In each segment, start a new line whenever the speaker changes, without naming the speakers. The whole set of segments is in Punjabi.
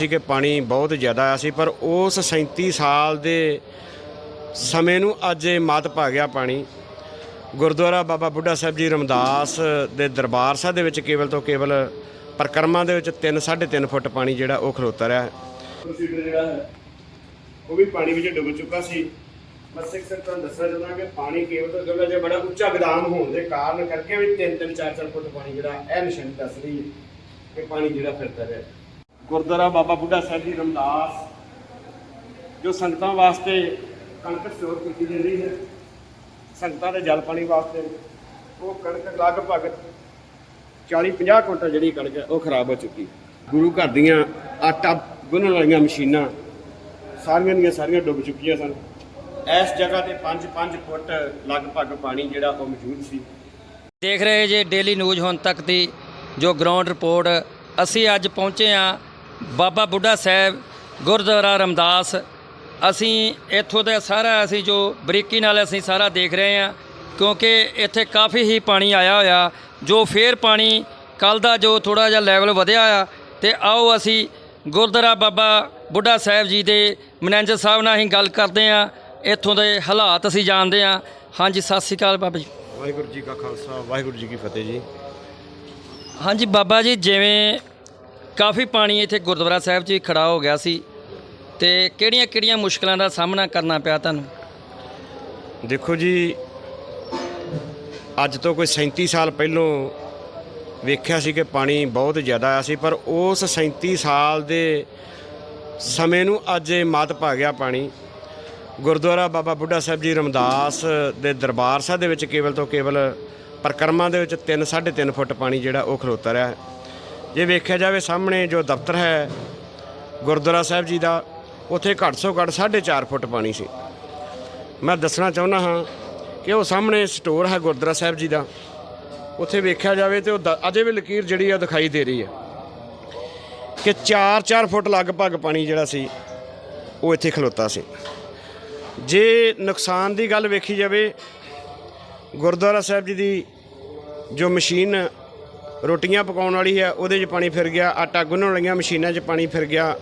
ਸੀ ਕਿ ਪਾਣੀ ਬਹੁਤ ਜ਼ਿਆਦਾ ਆਇਆ ਸੀ, ਪਰ ਉਸ 37 ਸਾਲ ਦੇ ਸਮੇਂ ਨੂੰ ਅੱਜ ਇਹ ਮੱਤ ਪਾ ਗਿਆ ਪਾਣੀ। ਗੁਰਦੁਆਰਾ ਬਾਬਾ ਬੁੱਢਾ ਸਾਹਿਬ ਜੀ ਰਮਦਾਸ ਦੇ ਦਰਬਾਰ ਸਾਹਿਬ ਦੇ ਵਿੱਚ ਕੇਵਲ ਤੋਂ ਕੇਵਲ ਪਰਕਰਮਾਂ ਦੇ ਵਿੱਚ 3 3.5 ਫੁੱਟ ਪਾਣੀ ਜਿਹੜਾ ਉਹ ਖਲੋਤਾ ਰਿਹਾ ਪ੍ਰੋਸੀਡਰ ਜਿਹੜਾ ਹੈ, ਉਹ ਵੀ ਪਾਣੀ ਵਿੱਚ ਡੁੱਬ ਚੁੱਕਾ ਸੀ। ਬਸ ਇੱਕ ਸਰ ਤੁਹਾਨੂੰ ਦੱਸਣਾ ਚਾਹੁੰਦਾ ਕਿ ਪਾਣੀ ਕੇਵਲ ਤੋਂ ਕੇਵਲ ਜੇ ਬੜਾ ਉੱਚਾ ਗਦਾਮ ਹੋਣ ਦੇ ਕਾਰਨ ਕਰਕੇ ਵੀ 3 3 4 4 ਫੁੱਟ ਪਾਣੀ ਜਿਹੜਾ ਇਹ ਨਿਸ਼ਾਨੀ ਦੱਸ ਰਹੀ ਹੈ ਕਿ ਪਾਣੀ ਜਿਹੜਾ ਫਿਰਦਾ ਰਿਹਾ। ਗੁਰਦੁਆਰਾ ਬਾਬਾ ਬੁੱਢਾ ਸਾਹਿਬ ਜੀ ਰਮਦਾਸ, ਜੋ ਸੰਗਤਾਂ ਵਾਸਤੇ ਕਣਕ ਸਟੋਰ ਕੀਤੀ ਜਾਂਦੀ ਹੈ, ਸੰਗਤਾਂ ਦੇ ਜਲ ਪਾਣੀ ਵਾਸਤੇ, ਉਹ ਕਣਕ ਲਗਭਗ 40 50 ਕੁਇੰਟਲ ਜਿਹੜੀ ਕਣਕ ਹੈ, ਉਹ ਖਰਾਬ ਹੋ ਚੁੱਕੀ ਗੁਰੂ ਘਰ ਦੀਆਂ ਆਟਾ ਗੁੰਨਣ ਵਾਲੀਆਂ ਮਸ਼ੀਨਾਂ ਸਾਰੀਆਂ ਦੀਆਂ ਸਾਰੀਆਂ ਡੁੱਬ ਚੁੱਕੀਆਂ ਸਨ। ਇਸ ਜਗ੍ਹਾ ਤੇ 5-5 ਫੁੱਟ ਲਗਭਗ ਪਾਣੀ ਜਿਹੜਾ ਉਹ ਮੌਜੂਦ ਸੀ।
ਦੇਖ ਰਹੇ ਜੇ ਡੇਲੀ ਨਿਊਜ਼ ਹੁਣ ਤੱਕ ਦੀ ਜੋ ਗਰਾਊਂਡ ਰਿਪੋਰਟ ਅਸੀਂ ਅੱਜ ਪਹੁੰਚੇ ਆ ਬਾਬਾ ਬੁੱਢਾ ਸਾਹਿਬ ਗੁਰਦੁਆਰਾ ਰਮਦਾਸ ਅਸੀਂ ਇੱਥੋਂ ਦਾ ਸਾਰਾ ਅਸੀਂ ਜੋ ਬਰੀਕੀ ਨਾਲ ਅਸੀਂ ਸਾਰਾ ਦੇਖ ਰਹੇ ਆ ਕਿਉਂਕਿ ਇੱਥੇ ਕਾਫੀ ਹੀ ਪਾਣੀ ਆਇਆ ਹੋਇਆ ਜੋ ਫੇਰ ਪਾਣੀ ਕੱਲ ਦਾ ਜੋ ਥੋੜਾ ਜਿਹਾ ਲੈਵਲ ਵਧਿਆ ਆ ਤੇ ਆਓ ਅਸੀਂ ਗੁਰਦੁਆਰਾ ਬਾਬਾ ਬੁੱਢਾ ਸਾਹਿਬ ਜੀ ਦੇ ਮੈਨੇਜਰ ਸਾਹਿਬ ਨਾਲ ਅਸੀਂ ਗੱਲ ਕਰਦੇ ਆ ਇੱਥੋਂ ਦੇ ਹਾਲਾਤ ਅਸੀਂ ਜਾਣਦੇ ਆ ਹਾਂਜੀ ਸਤਿ ਸ਼੍ਰੀ ਅਕਾਲ ਬਾਬਾ ਜੀ।
ਵਾਹਿਗੁਰੂ ਜੀ ਕਾ ਖਾਲਸਾ ਵਾਹਿਗੁਰੂ ਜੀ ਕੀ ਫਤਿਹ ਜੀ।
ਹਾਂਜੀ ਬਾਬਾ ਜੀ ਜਿਵੇਂ ਕਾਫੀ ਪਾਣੀ ਇੱਥੇ ਗੁਰਦੁਆਰਾ ਸਾਹਿਬ 'ਚ ਵੀ ਖੜਾ ਹੋ ਗਿਆ ਸੀ ਤੇ ਕਿਹੜੀਆਂ-ਕਿਹੜੀਆਂ ਮੁਸ਼ਕਲਾਂ ਦਾ ਸਾਹਮਣਾ ਕਰਨਾ ਪਿਆ ਤੁਹਾਨੂੰ?
ਦੇਖੋ ਜੀ, ਅੱਜ ਤੋਂ ਕੋਈ 37 ਸਾਲ ਪਹਿਲੋਂ ਵੇਖਿਆ ਸੀ ਕਿ ਪਾਣੀ ਬਹੁਤ ਜ਼ਿਆਦਾ ਆਇਆ ਸੀ, ਪਰ ਉਸ 37 ਸਾਲ ਦੇ ਸਮੇਂ ਨੂੰ ਅੱਜ ਇਹ ਮੱਤ ਪਾ ਗਿਆ ਪਾਣੀ। ਗੁਰਦੁਆਰਾ ਬਾਬਾ ਬੁੱਢਾ ਸਾਹਿਬ ਜੀ ਰਮਦਾਸ ਦੇ ਦਰਬਾਰ ਸਾਹਿਬ ਦੇ ਵਿੱਚ ਕੇਵਲ ਤੋਂ ਕੇਵਲ ਪਰਕਰਮਾਂ ਦੇ ਵਿੱਚ 3 3.5 ਫੁੱਟ ਪਾਣੀ ਜਿਹੜਾ ਉਹ ਖਲੋਤਾ ਰਿਹਾ। ਜੇ ਵੇਖਿਆ ਜਾਵੇ ਸਾਹਮਣੇ ਜੋ ਦਫ਼ਤਰ ਹੈ, ਗੁਰਦੁਆਰਾ ਸਾਹਿਬ ਜੀ ਦਾ, ਉੱਥੇ ਘੱਟ ਤੋਂ ਘੱਟ 4.5 ਫੁੱਟ ਪਾਣੀ ਸੀ। ਮੈਂ ਦੱਸਣਾ ਚਾਹੁੰਦਾ ਹਾਂ ਕਿ ਉਹ ਸਾਹਮਣੇ ਸਟੋਰ ਹੈ ਗੁਰਦੁਆਰਾ ਸਾਹਿਬ ਜੀ ਦਾ। ਉੱਥੇ ਵੇਖਿਆ ਜਾਵੇ ਤੇ ਉਹ ਦ- ਅਜੇ ਵੀ ਲਕੀਰ ਜਿਹੜੀ ਆ ਦਿਖਾਈ ਦੇ ਰਹੀ ਹੈ ਕਿ 4-4 ਫੁੱਟ ਲਗਭਗ ਪਾਣੀ ਜਿਹੜਾ ਸੀ, ਉਹ ਇੱਥੇ ਖਲੋਤਾ ਸੀ। ਜੇ ਨੁਕਸਾਨ ਦੀ ਗੱਲ ਵੇਖੀ ਜਾਵੇ, ਗੁਰਦੁਆਰਾ ਸਾਹਿਬ ਜੀ ਦੀ ਜੋ ਮਸ਼ੀਨ ਰੋਟੀਆਂ ਪਕਾਉਣ ਵਾਲੀ ਹੈ, ਉਹਦੇ 'ਚ ਪਾਣੀ ਫਿਰ ਗਿਆ, ਆਟਾ ਗੁੰਨਣ ਵਾਲੀਆਂ ਮਸ਼ੀਨਾਂ 'ਚ ਪਾਣੀ ਫਿਰ ਗਿਆ।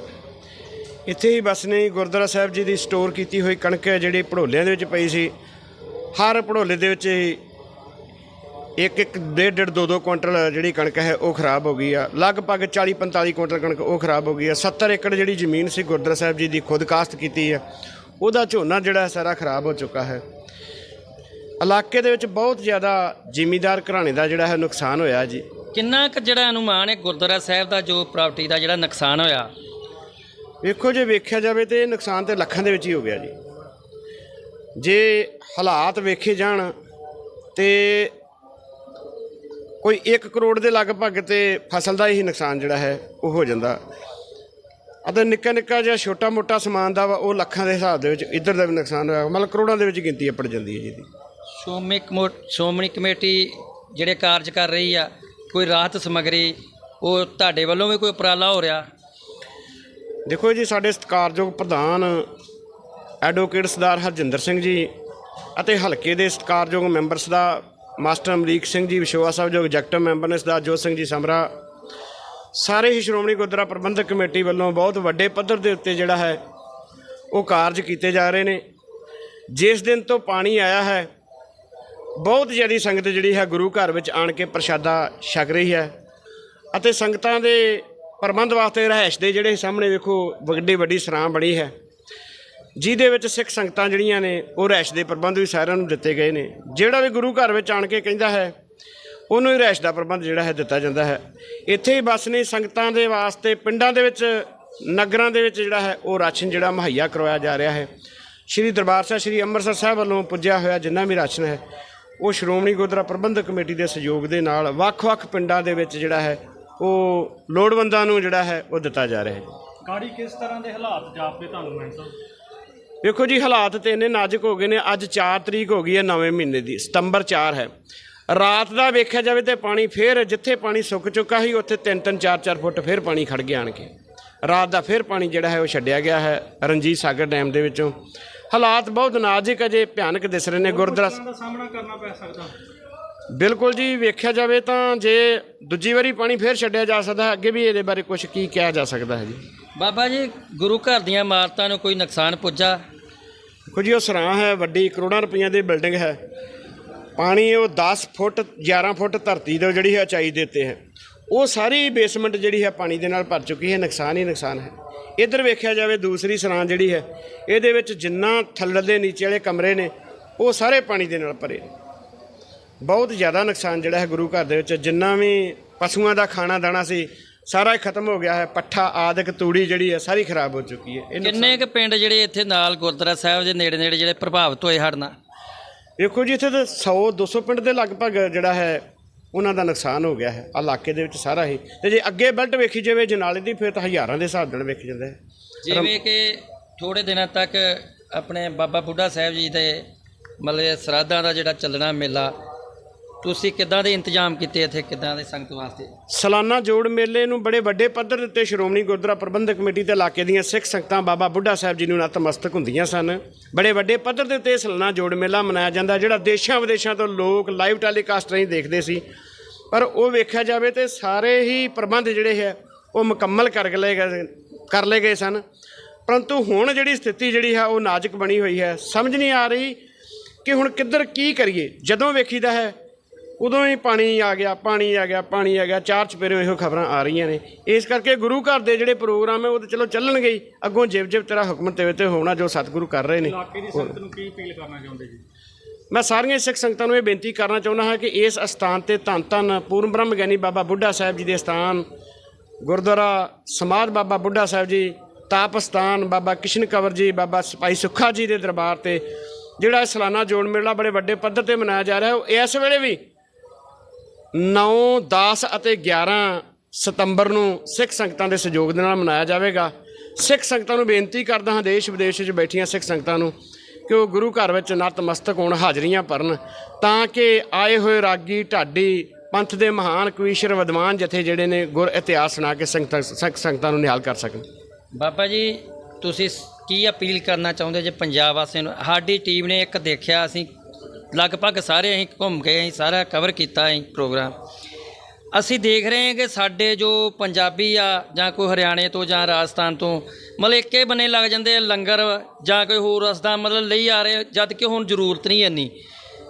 ਇੱਥੇ ਹੀ ਬਸ ਨਹੀਂ ਗੁਰਦੁਆਰਾ ਸਾਹਿਬ ਜੀ ਦੀ ਸਟੋਰ ਕੀਤੀ ਹੋਈ ਕਣਕ ਹੈ, ਜਿਹੜੀ ਭੜੋਲਿਆਂ ਦੇ ਵਿੱਚ ਪਈ ਸੀ। ਹਰ ਭੜੋਲੇ ਦੇ ਵਿੱਚ ਹੀ ਇੱਕ ਇੱਕ, ਡੇਢ ਡੇਢ, ਦੋ ਦੋ ਕੁਇੰਟਲ ਜਿਹੜੀ ਕਣਕ ਹੈ, ਉਹ ਖਰਾਬ ਹੋ ਗਈ ਆ। ਲਗਭਗ 40 45 ਕੁਇੰਟਲ ਕਣਕ ਉਹ ਖਰਾਬ ਹੋ ਗਈ ਆ। 70 ਏਕੜ ਜਿਹੜੀ ਜ਼ਮੀਨ ਸੀ ਗੁਰਦੁਆਰਾ ਸਾਹਿਬ ਜੀ ਦੀ ਖੁਦ ਕਾਸ਼ਤ ਕੀਤੀ ਆ, ਉਹਦਾ ਝੋਨਾ ਜਿਹੜਾ ਹੈ, ਸਾਰਾ ਖਰਾਬ ਹੋ ਚੁੱਕਾ ਹੈ। ਇਲਾਕੇ ਦੇ ਵਿੱਚ ਬਹੁਤ ਜ਼ਿਆਦਾ ਜ਼ਿਮੀਦਾਰ ਘਰਾਣੇ ਦਾ ਜਿਹੜਾ ਹੈ, ਨੁਕਸਾਨ ਹੋਇਆ ਜੀ।
ਕਿੰਨਾ ਕੁ ਜਿਹੜਾ ਅਨੁਮਾਨ ਹੈ ਗੁਰਦੁਆਰਾ ਸਾਹਿਬ ਦਾ ਜੋ ਪ੍ਰਾਪਰਟੀ ਦਾ ਜਿਹੜਾ ਨੁਕਸਾਨ ਹੋਇਆ?
ਵੇਖੋ ਜੇ ਵੇਖਿਆ ਜਾਵੇ ਤੇ ਨੁਕਸਾਨ ਤੇ ਲੱਖਾਂ ਦੇ ਵਿੱਚ ਹੀ ਹੋ ਗਿਆ ਜੀ। ਜੇ ਹਾਲਾਤ ਵੇਖੇ ਜਾਣ ਤੇ ਕੋਈ 1 ਕਰੋੜ ਦੇ ਲਗਭਗ ਤੇ ਫਸਲ ਦਾ ਹੀ ਨੁਕਸਾਨ ਜਿਹੜਾ ਹੈ ਉਹ ਹੋ ਜਾਂਦਾ। ਅਤੇ ਨਿੱਕਾ ਨਿੱਕਾ ਜਿਹਾ ਛੋਟਾ ਮੋਟਾ ਸਮਾਨ ਦਾ ਉਹ ਲੱਖਾਂ ਦੇ ਹਿਸਾਬ ਦੇ ਵਿੱਚ ਇੱਧਰ ਦਾ ਵੀ ਨੁਕਸਾਨ ਹੋਇਆ ਮਤਲਬ ਕਰੋੜਾਂ ਦੇ ਵਿੱਚ ਗਿਣਤੀ ਅਪੜ ਜਾਂਦੀ ਹੈ ਜੀ ਦੀ
ਸ਼੍ਰੋਮਣੀ ਕਮੋ- ਸ਼੍ਰੋਮਣੀ ਕਮੇਟੀ ਜਿਹੜੇ ਕਾਰਜ ਕਰ ਰਹੀ ਆ ਕੋਈ ਰਾਹਤ ਸਮਗਰੀ, ਉਹ ਤੁਹਾਡੇ ਵੱਲੋਂ ਵੀ ਕੋਈ ਉਪਰਾਲਾ ਹੋ ਰਿਹਾ?
ਦੇਖੋ ਜੀ, ਸਾਡੇ ਸਤਿਕਾਰਯੋਗ ਪ੍ਰਧਾਨ ਐਡਵੋਕੇਟ ਸਰਦਾਰ ਹਰਜਿੰਦਰ ਸਿੰਘ ਜੀ ਅਤੇ ਹਲਕੇ ਦੇ ਸਤਿਕਾਰਯੋਗ ਮੈਂਬਰ ਸਰਦਾਰ ਮਾਸਟਰ ਅਮਰੀਕ ਸਿੰਘ ਜੀ ਵਿਸ਼ਵਾ ਸਾਹਿਬ ਜੋ ਐਗਜ਼ੈਕਟਿਵ ਮੈਂਬਰ ਨੇ ਸਰਦਾਰ ਜੋਤ ਸਿੰਘ ਜੀ ਸਮਰਾ ਸਾਰੇ ਹੀ ਸ਼੍ਰੋਮਣੀ ਗੁਰਦੁਆਰਾ ਪ੍ਰਬੰਧਕ ਕਮੇਟੀ ਵੱਲੋਂ ਬਹੁਤ ਵੱਡੇ ਪੱਧਰ ਦੇ ਉੱਤੇ ਜਿਹੜਾ ਹੈ, ਉਹ ਕਾਰਜ ਕੀਤੇ ਜਾ ਰਹੇ ਨੇ। ਜਿਸ ਦਿਨ ਤੋਂ ਪਾਣੀ ਆਇਆ ਹੈ ਬਹੁਤ ਜ਼ਿਆਦੀ ਸੰਗਤ ਜਿਹੜੀ ਹੈ ਗੁਰੂ ਘਰ ਵਿੱਚ ਆਣ ਕੇ ਪ੍ਰਸ਼ਾਦਾ ਛਕ ਰਹੀ ਹੈ ਅਤੇ ਸੰਗਤਾਂ ਦੇ ਪ੍ਰਬੰਧ ਵਾਸਤੇ ਰਹਿائش ਦੇ ਜਿਹੜੇ ਸਾਹਮਣੇ ਵੇਖੋ ਵੱਡੀ ਵੱਡੀ ਸਰਾਂ ਬਣੀ ਹੈ। ਜਿਹਦੇ ਵਿੱਚ ਸਿੱਖ ਸੰਗਤਾਂ ਜਿਹੜੀਆਂ ਨੇ ਉਹ ਰਹਿائش ਦੇ ਪ੍ਰਬੰਧ ਵੀ ਸਾਰਿਆਂ ਨੂੰ ਦਿੱਤੇ ਗਏ ਨੇ। ਜਿਹੜਾ ਵੀ ਗੁਰੂ ਘਰ ਵਿੱਚ ਆਣ ਕੇ ਕਹਿੰਦਾ ਹੈ, ਉਹਨੂੰ ਹੀ ਰਹਿائش ਦਾ ਪ੍ਰਬੰਧ ਜਿਹੜਾ ਹੈ ਦਿੱਤਾ ਜਾਂਦਾ ਹੈ। ਇੱਥੇ ਹੀ ਬਸ ਨਹੀਂ, ਸੰਗਤਾਂ ਦੇ ਵਾਸਤੇ ਪਿੰਡਾਂ ਦੇ ਵਿੱਚ, ਨਗਰਾਂ ਦੇ ਵਿੱਚ ਜਿਹੜਾ ਹੈ ਉਹ ਰਾਸ਼ਨ ਜਿਹੜਾ ਮੁਹੱਈਆ ਕਰਵਾਇਆ ਜਾ ਰਿਹਾ ਹੈ। ਸ਼੍ਰੀ ਦਰਬਾਰ ਸਾਹਿਬ, ਸ਼੍ਰੀ ਅੰਮ੍ਰਿਤਸਰ ਸਾਹਿਬ ਵੱਲੋਂ ਪੁੱਜਿਆ ਹੋਇਆ ਜਿੰਨਾ ਵੀ ਰਾਸ਼ਨ ਹੈ ਉਹ ਸ਼੍ਰੋਮਣੀ ਗੁਰਦੁਆਰਾ ਪ੍ਰਬੰਧਕ ਕਮੇਟੀ ਦੇ ਸਹਿਯੋਗ ਦੇ ਨਾਲ ਵੱਖ-ਵੱਖ ਪਿੰਡਾਂ ਦੇ ਵਿੱਚ ਜਿਹੜਾ ਹੈ ਉਹ ਲੋੜਵੰਦਾਂ ਨੂੰ ਜਿਹੜਾ ਹੈ ਉਹ ਦਿੱਤਾ ਜਾ ਰਿਹਾ ਹੈ।
ਗਾੜੀ ਕਿਸ ਤਰ੍ਹਾਂ ਦੇ ਹਾਲਾਤ ਜਾਪਦੇ ਤੁਹਾਨੂੰ ਮੈਂ ਸਾਹਿਬ?
ਵੇਖੋ ਜੀ ਹਾਲਾਤ ਤੇ ਇੰਨੇ ਨਾਜ਼ੁਕ ਹੋ ਗਏ ਨੇ ਅੱਜ 4 ਤਰੀਕ ਹੋ ਗਈ ਹੈ ਨਵੇਂ ਮਹੀਨੇ ਦੀ ਸਤੰਬਰ 4 ਹੈ। ਰਾਤ ਦਾ ਵੇਖਿਆ ਜਾਵੇ ਤੇ ਪਾਣੀ ਫੇਰ ਜਿੱਥੇ ਪਾਣੀ ਸੁੱਕ ਚੁੱਕਾ ਸੀ ਉੱਥੇ 3-3 4-4 ਫੁੱਟ ਫੇਰ ਪਾਣੀ ਖੜ ਗਿਆ ਆਣ ਕੇ। ਰਾਤ ਦਾ ਫੇਰ ਪਾਣੀ ਜਿਹੜਾ ਹੈ ਉਹ ਛੱਡਿਆ ਗਿਆ ਹੈ ਰਣਜੀਤ ਸਾਗਰ ਡੈਮ ਦੇ ਵਿੱਚੋਂ। ਹਾਲਾਤ ਬਹੁਤ ਨਾਜ਼ੁਕ ਅਜੇ ਭਿਆਨਕ ਦਿਸ ਰਹੇ ਨੇ ਗੁਰਦੁਆਰਾ
ਦਾ ਸਾਹਮਣਾ ਕਰਨਾ ਪੈ ਸਕਦਾ?
ਬਿਲਕੁਲ ਜੀ ਵੇਖਿਆ ਜਾਵੇ ਤਾਂ ਜੇ ਦੂਜੀ ਵਾਰੀ ਪਾਣੀ ਫੇਰ ਛੱਡਿਆ ਜਾ ਸਕਦਾ ਹੈ ਅੱਗੇ ਵੀ ਇਹਦੇ ਬਾਰੇ ਕੁਝ ਕੀ ਕਿਹਾ ਜਾ ਸਕਦਾ ਹੈ ਜੀ?
ਬਾਬਾ ਜੀ ਗੁਰੂ ਘਰ ਦੀਆਂ ਇਮਾਰਤਾਂ ਨੂੰ ਕੋਈ ਨੁਕਸਾਨ ਪੁੱਜਾ?
ਦੇਖੋ ਜੀ ਉਹ ਸਰਾਂ ਹੈ ਵੱਡੀ ਕਰੋੜਾਂ ਰੁਪਈਆਂ ਦੀ ਬਿਲਡਿੰਗ ਹੈ। ਪਾਣੀ ਉਹ 10 ਫੁੱਟ 11 ਫੁੱਟ ਧਰਤੀ ਤੋਂ ਜਿਹੜੀ ਹੈ ਉਚਾਈ ਦੇ ਉੱਤੇ ਹੈ। ਉਹ ਸਾਰੀ ਬੇਸਮੈਂਟ ਜਿਹੜੀ ਹੈ ਪਾਣੀ ਦੇ ਨਾਲ ਭਰ ਚੁੱਕੀ ਹੈ ਨੁਕਸਾਨ ਹੀ ਨੁਕਸਾਨ ਹੈ। ਇੱਧਰ ਵੇਖਿਆ ਜਾਵੇ ਦੂਸਰੀ ਸਰਾਂ ਜਿਹੜੀ ਹੈ ਇਹਦੇ ਵਿੱਚ ਜਿੰਨਾ ਥੱਲੜੇ ਨੀਚੇ ਵਾਲੇ ਕਮਰੇ ਨੇ ਉਹ ਸਾਰੇ ਪਾਣੀ ਦੇ ਨਾਲ ਭਰੇ ਨੇ। ਬਹੁਤ ਜ਼ਿਆਦਾ ਨੁਕਸਾਨ ਜਿਹੜਾ ਹੈ ਗੁਰੂ ਘਰ ਦੇ ਵਿੱਚ ਜਿੰਨਾ ਵੀ ਪਸ਼ੂਆਂ ਦਾ ਖਾਣਾ ਦਾਣਾ ਸੀ ਸਾਰਾ ਹੀ ਖਤਮ ਹੋ ਗਿਆ ਹੈ। ਪੱਠਾ ਆਦਿਕ ਤੂੜੀ ਜਿਹੜੀ ਹੈ ਸਾਰੀ ਖਰਾਬ ਹੋ ਚੁੱਕੀ ਹੈ।
ਕਿੰਨੇ ਕੁ ਪਿੰਡ ਜਿਹੜੇ ਇੱਥੇ ਨਾਲ ਗੁਰਦੁਆਰਾ ਸਾਹਿਬ ਦੇ ਨੇੜੇ ਨੇੜੇ ਜਿਹੜੇ ਪ੍ਰਭਾਵਿਤ ਹੋਏ ਹੜ੍ਹ
ਵੇਖੋ ਜੀ ਇੱਥੇ ਤਾਂ 100 200 ਪਿੰਡ ਦੇ ਲਗਭਗ ਜਿਹੜਾ ਹੈ ਉਹਨਾਂ ਦਾ ਨੁਕਸਾਨ ਹੋ ਗਿਆ ਹੈ। ਇਲਾਕੇ ਦੇ ਵਿੱਚ ਸਾਰਾ ਹੀ। ਤੇ ਜੇ ਅੱਗੇ ਬੈਲਟ ਵੇਖੀ ਜਾਵੇ ਜਨਾਲੇ ਦੀ, ਫਿਰ ਤਾਂ ਹਜ਼ਾਰਾਂ ਦੇ ਹਿਸਾਬ ਨਾਲ ਵੇਖ ਜਾਂਦਾ ਹੈ।
ਜਿਵੇਂ ਕਿ ਥੋੜੇ ਦਿਨਾਂ ਤੱਕ ਆਪਣੇ ਬਾਬਾ ਬੁੱਢਾ ਸਾਹਿਬ ਜੀ ਦੇ ਮਤਲਬ ਸਰਾਧਾਂ ਦਾ ਜਿਹੜਾ ਚੱਲਣਾ ਮੇਲਾ ਤੁਸੀਂ ਕਿੱਦਾਂ ਦੇ ਇੰਤਜ਼ਾਮ ਕੀਤੇ ਇੱਥੇ? ਕਿੱਦਾਂ ਦੇ ਸੰਗਤ ਵਾਸਤੇ?
ਸਾਲਾਨਾ ਜੋੜ ਮੇਲੇ ਨੂੰ ਬੜੇ ਵੱਡੇ ਪੱਧਰ ਦੇ ਉੱਤੇ ਸ਼੍ਰੋਮਣੀ ਗੁਰਦੁਆਰਾ ਪ੍ਰਬੰਧਕ ਕਮੇਟੀ ਤੇ ਇਲਾਕੇ ਦੀਆਂ ਸਿੱਖ ਸੰਗਤਾਂ ਬਾਬਾ ਬੁੱਢਾ ਸਾਹਿਬ ਜੀ ਨੂੰ ਨਤਮਸਤਕ ਹੁੰਦੀਆਂ ਸਨ। ਬੜੇ ਵੱਡੇ ਪੱਧਰ ਦੇ ਉੱਤੇ ਇਹ ਸਾਲਾਨਾ ਜੋੜ ਮੇਲਾ ਮਨਾਇਆ ਜਾਂਦਾ, ਜਿਹੜਾ ਦੇਸ਼ਾਂ ਵਿਦੇਸ਼ਾਂ ਤੋਂ ਲੋਕ ਲਾਈਵ ਟੈਲੀਕਾਸਟ ਰਾਹੀਂ ਦੇਖਦੇ ਸੀ। ਪਰ ਉਹ ਵੇਖਿਆ ਜਾਵੇ ਤੇ ਸਾਰੇ ਹੀ ਪ੍ਰਬੰਧ ਜਿਹੜੇ ਹੈ, ਉਹ ਮੁਕੰਮਲ ਕਰ ਲਏ ਗਏ ਕਰ ਲਏ ਗਏ ਸਨ। ਪਰੰਤੂ ਹੁਣ ਜਿਹੜੀ ਸਥਿਤੀ ਜਿਹੜੀ ਹੈ, ਉਹ ਨਾਜ਼ੁਕ ਬਣੀ ਹੋਈ ਹੈ। ਸਮਝ ਨਹੀਂ ਆ ਰਹੀ ਕਿ ਹੁਣ ਕਿੱਧਰ ਕੀ ਕਰੀਏ? ਜਦੋਂ ਵੇਖੀਦਾ ਹੈ ਉਦੋਂ ਹੀ ਪਾਣੀ ਆ ਗਿਆ ਪਾਣੀ ਆ ਗਿਆ ਪਾਣੀ ਆ ਗਿਆ ਚਾਰ ਚਪੇਰੇ ਇਹੋ ਖਬਰਾਂ ਆ ਰਹੀਆਂ ਨੇ। ਇਸ ਕਰਕੇ ਗੁਰੂ ਘਰ ਦੇ ਜਿਹੜੇ ਪ੍ਰੋਗਰਾਮ ਹੈ ਉਹ ਤਾਂ ਚਲੋ ਚੱਲਣਗੇ ਹੀ ਅੱਗੋਂ ਜਿਵ ਜਿਵ ਤੇਰਾ ਹੁਕਮ ਤੇਵੇ ਤੇ ਹੋਣਾ ਜੋ ਸਤਿਗੁਰੂ ਕਰ ਰਹੇ ਨੇ।
ਇਲਾਕੇ ਦੀ ਸੰਗਤ ਨੂੰ ਕੀ ਅਪੀਲ ਕਰਨਾ ਚਾਹੁੰਦੇ ਜੀ?
ਮੈਂ ਸਾਰੀਆਂ ਸਿੱਖ ਸੰਗਤਾਂ ਨੂੰ ਇਹ ਬੇਨਤੀ ਕਰਨਾ ਚਾਹੁੰਦਾ ਹਾਂ ਕਿ ਇਸ ਅਸਥਾਨ ਤੇ ਧੰਨ ਧੰਨ ਪੂਰਨ ਬ੍ਰਹਮ ਗਿਆਨੀ ਬਾਬਾ ਬੁੱਢਾ ਸਾਹਿਬ ਜੀ ਦੇ ਸਥਾਨ ਗੁਰਦੁਆਰਾ ਸਮਾਧ ਬਾਬਾ ਬੁੱਢਾ ਸਾਹਿਬ ਜੀ ਤਾਪ ਸਥਾਨ ਬਾਬਾ ਕਿਸ਼ਨ ਕੰਵਰ ਜੀ ਬਾਬਾ ਭਾਈ ਸੁੱਖਾ ਜੀ ਦੇ ਦਰਬਾਰ ਤੇ ਜਿਹੜਾ ਇਹ ਸਾਲਾਨਾ ਜੋੜ ਮੇਲਾ ਬੜੇ ਵੱਡੇ ਪੱਧਰ ਤੇ ਮਨਾਇਆ ਜਾ ਰਿਹਾ ਹੈ ਉਹ ਇਸ ਵੇਲੇ ਵੀ 9 10 ਅਤੇ 11 ਸਤੰਬਰ ਨੂੰ ਸਿੱਖ ਸੰਗਤਾਂ ਦੇ ਸਹਿਯੋਗ ਦੇ ਨਾਲ ਮਨਾਇਆ ਜਾਵੇਗਾ। ਸਿੱਖ ਸੰਗਤਾਂ ਨੂੰ ਬੇਨਤੀ ਕਰਦਾ ਹਾਂ ਦੇਸ਼ ਵਿਦੇਸ਼ ਵਿੱਚ ਬੈਠੀਆਂ ਸਿੱਖ ਸੰਗਤਾਂ ਨੂੰ ਕਿ ਉਹ ਗੁਰੂ ਘਰ ਵਿੱਚ ਨਤਮਸਤਕ ਹੋਣ, ਹਾਜ਼ਰੀਆਂ ਭਰਨ ਤਾਂ ਕਿ ਆਏ ਹੋਏ ਰਾਗੀ, ਢਾਡੀ, ਪੰਥ ਦੇ ਮਹਾਨ ਕਵੀਸ਼ਰ ਵਿਦਵਾਨ ਜਥੇ ਜਿਹੜੇ ਨੇ ਗੁਰ ਇਤਿਹਾਸ ਸੁਣਾ ਕੇ ਸੰਗਤਾਂ, ਸਿੱਖ ਸੰਗਤਾਂ ਨੂੰ ਨਿਹਾਲ ਕਰ ਸਕਣ।
ਬਾਬਾ ਜੀ, ਤੁਸੀਂ ਕੀ ਅਪੀਲ ਕਰਨਾ ਚਾਹੁੰਦੇ ਜੇ ਪੰਜਾਬ ਵਾਸੀਆਂ ਨੂੰ? ਸਾਡੀ ਟੀਮ ਨੇ ਇੱਕ ਦੇਖਿਆ, ਅਸੀਂ ਲਗਭਗ ਸਾਰੇ ਅਸੀਂ ਘੁੰਮ ਕੇ ਅਸੀਂ ਸਾਰਾ ਕਵਰ ਕੀਤਾ ਅਸੀਂ ਪ੍ਰੋਗਰਾਮ ਅਸੀਂ ਦੇਖ ਰਹੇ ਹਾਂ ਕਿ ਸਾਡੇ ਜੋ ਪੰਜਾਬੀ ਆ ਜਾਂ ਕੋਈ ਹਰਿਆਣੇ ਤੋਂ ਜਾਂ ਰਾਜਸਥਾਨ ਤੋਂ, ਮਤਲਬ ਇੱਕੇ ਬੰਨੇ ਲੱਗ ਜਾਂਦੇ ਆ, ਲੰਗਰ ਜਾਂ ਕੋਈ ਹੋਰ ਰਸਤਾ ਮਤਲਬ ਲਈ ਆ ਰਹੇ, ਜਦ ਕਿ ਹੁਣ ਜ਼ਰੂਰਤ ਨਹੀਂ ਇੰਨੀ।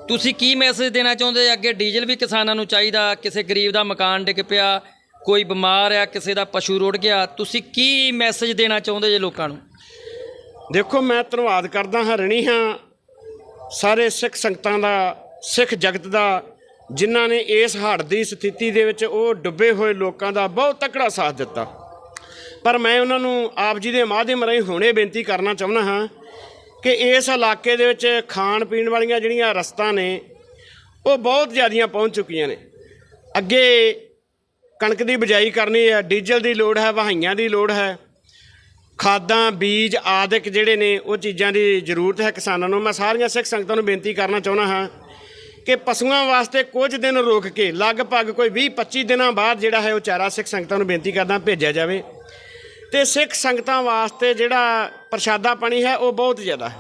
ਤੁਸੀਂ ਕੀ ਮੈਸੇਜ ਦੇਣਾ ਚਾਹੁੰਦੇ ਅੱਗੇ ਡੀਜ਼ਲ ਵੀ ਕਿਸਾਨਾਂ ਨੂੰ ਚਾਹੀਦਾ, ਕਿਸੇ ਗਰੀਬ ਦਾ ਮਕਾਨ ਡਿੱਗ ਪਿਆ, ਕੋਈ ਬਿਮਾਰ ਆ, ਕਿਸੇ ਦਾ ਪਸ਼ੂ ਰੁੜ ਗਿਆ, ਤੁਸੀਂ ਕੀ ਮੈਸੇਜ ਦੇਣਾ ਚਾਹੁੰਦੇ ਜੇ ਲੋਕਾਂ ਨੂੰ?
ਦੇਖੋ, ਮੈਂ ਧੰਨਵਾਦ ਕਰਦਾ ਹਾਂ ਰਣੀ ਹਾਂ। ਸਾਰੇ ਸਿੱਖ ਸੰਗਤਾਂ ਦਾ, ਸਿੱਖ ਜਗਤ ਦਾ, ਜਿਨ੍ਹਾਂ ਨੇ ਇਸ ਹੜ੍ਹ ਦੀ ਸਥਿਤੀ ਦੇ ਵਿੱਚ ਉਹ ਡੁੱਬੇ ਹੋਏ ਲੋਕਾਂ ਦਾ ਬਹੁਤ ਤਕੜਾ ਸਾਥ ਦਿੱਤਾ। ਪਰ ਮੈਂ ਉਹਨਾਂ ਨੂੰ ਆਪ ਜੀ ਦੇ ਮਾਧਿਅਮ ਰਾਹੀਂ ਹੁਣੇ ਬੇਨਤੀ ਕਰਨਾ ਚਾਹੁੰਦਾ ਹਾਂ ਕਿ ਇਸ ਇਲਾਕੇ ਦੇ ਵਿੱਚ ਖਾਣ ਪੀਣ ਵਾਲੀਆਂ ਜਿਹੜੀਆਂ ਰਸਤਾਂ ਨੇ, ਉਹ ਬਹੁਤ ਜ਼ਿਆਦੀਆਂ ਪਹੁੰਚ ਚੁੱਕੀਆਂ ਨੇ। ਅੱਗੇ ਕਣਕ ਦੀ ਬਿਜਾਈ ਕਰਨੀ ਹੈ, ਡੀਜ਼ਲ ਦੀ ਲੋੜ ਹੈ, ਵਹਾਈਆਂ ਦੀ ਲੋੜ ਹੈ ਖਾਦਾਂ, ਬੀਜ ਆਦਿਕ ਜਿਹੜੇ ਨੇ, ਉਹ ਚੀਜ਼ਾਂ ਦੀ ਜ਼ਰੂਰਤ ਹੈ ਕਿਸਾਨਾਂ ਨੂੰ। ਮੈਂ ਸਾਰੀਆਂ ਸਿੱਖ ਸੰਗਤਾਂ ਨੂੰ ਬੇਨਤੀ ਕਰਨਾ ਚਾਹੁੰਦਾ ਹਾਂ ਕਿ ਪਸ਼ੂਆਂ ਵਾਸਤੇ ਕੁਝ ਦਿਨ ਰੋਕ ਕੇ, ਲਗਭਗ ਕੋਈ 20 25 ਦਿਨਾਂ ਬਾਅਦ ਜਿਹੜਾ ਹੈ ਉਹ ਚਾਰਾ ਸਿੱਖ ਸੰਗਤਾਂ ਨੂੰ ਬੇਨਤੀ ਕਰਦਾ ਭੇਜਿਆ ਜਾਵੇ। ਤੇ ਸਿੱਖ ਸੰਗਤਾਂ ਵਾਸਤੇ ਜਿਹੜਾ ਪ੍ਰਸ਼ਾਦਾ ਪਾਣੀ ਹੈ, ਉਹ ਬਹੁਤ ਜ਼ਿਆਦਾ ਹੈ।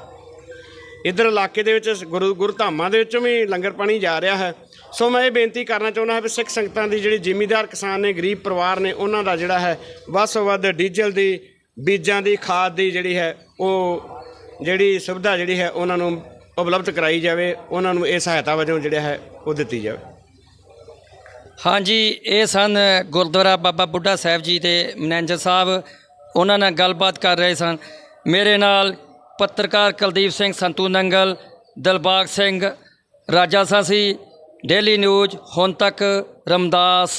ਇਧਰ ਇਲਾਕੇ ਦੇ ਵਿੱਚ, ਗੁਰੂ ਗੁਰੂ ਧਾਮਾਂ ਦੇ ਵਿੱਚੋਂ ਵੀ ਲੰਗਰ ਪਾਣੀ ਜਾ ਰਿਹਾ ਹੈ। ਸੋ ਮੈਂ ਇਹ ਬੇਨਤੀ ਕਰਨਾ ਚਾਹੁੰਦਾ ਹਾਂ ਵੀ ਸਿੱਖ ਸੰਗਤਾਂ ਦੀ ਜਿਹੜੀ ਜ਼ਿਮੀਦਾਰ ਕਿਸਾਨ ਨੇ, ਗਰੀਬ ਪਰਿਵਾਰ ਨੇ, ਉਹਨਾਂ ਦਾ ਜਿਹੜਾ ਹੈ ਵੱਧ ਤੋਂ ਵੱਧ ਡੀਜ਼ਲ ਦੀ ਬੀਜਾਂ ਦੀ, ਖਾਦ ਦੀ ਜਿਹੜੀ ਹੈ, ਉਹ ਜਿਹੜੀ ਸੁਵਿਧਾ ਜਿਹੜੀ ਹੈ, ਉਹਨਾਂ ਨੂੰ ਉਪਲਬਧ ਕਰਾਈ ਜਾਵੇ, ਉਹਨਾਂ ਨੂੰ ਇਹ ਸਹਾਇਤਾ ਵਜੋਂ ਜਿਹੜਾ ਹੈ, ਉਹ ਦਿੱਤੀ ਜਾਵੇ।
ਹਾਂਜੀ, ਇਹ ਸਨ ਗੁਰਦੁਆਰਾ ਬਾਬਾ ਬੁੱਢਾ ਸਾਹਿਬ ਜੀ ਦੇ ਮੈਨੇਜਰ ਸਾਹਿਬ। ਉਹਨਾਂ ਨਾਲ ਗੱਲਬਾਤ ਕਰ ਰਹੇ ਸਨ। ਮੇਰੇ ਨਾਲ ਪੱਤਰਕਾਰ ਕੁਲਦੀਪ ਸਿੰਘ, ਸੰਤੂ ਨੰਗਲ, ਦਿਲਬਾਗ ਸਿੰਘ, ਰਾਜਾ ਸਾਸੀ, ਡੇਲੀ ਨਿਊਜ਼, ਹੁਣ ਤੱਕ ਰਮਦਾਸ।